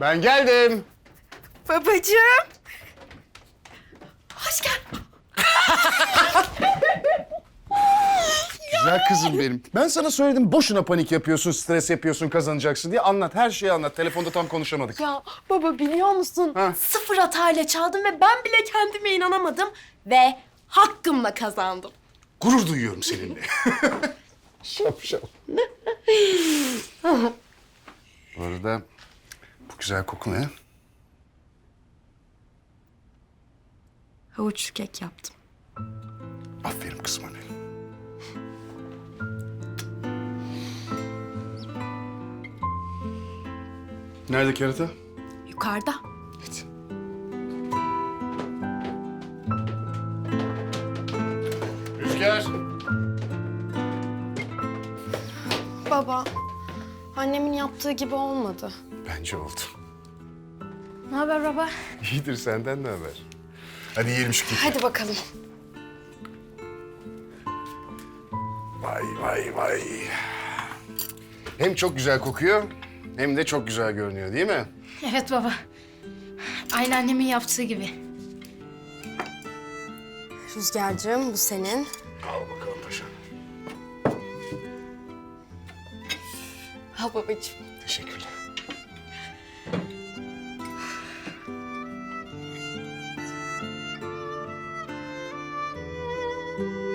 Ben geldim. Babacığım. Hoş geldin. Güzel kızım benim. Ben sana söyledim boşuna panik yapıyorsun, stres yapıyorsun, kazanacaksın diye. Anlat, her şeyi anlat. Telefonda tam konuşamadık. Ya baba biliyor musun? Ha. Sıfır hatayla çaldım ve ben bile kendime inanamadım. Ve hakkımla kazandım. Gurur duyuyorum seninle. Şapşal. Bu arada bu güzel koku ne? Havuçlu kek yaptım. Aferin kızıma benim. Nerede kerata? Yukarıda. Git. Rüzgar. Baba, annemin yaptığı gibi olmadı. Bence oldu. Ne haber baba? İyidir senden ne haber? Hadi yiyelim şu keki. Hadi bakalım. Vay vay vay. Hem çok güzel kokuyor hem de çok güzel görünüyor değil mi? Evet baba. Aynı annemin yaptığı gibi. Rüzgar'cığım bu senin. Al bakalım Ha babacığım. Teşekkürler.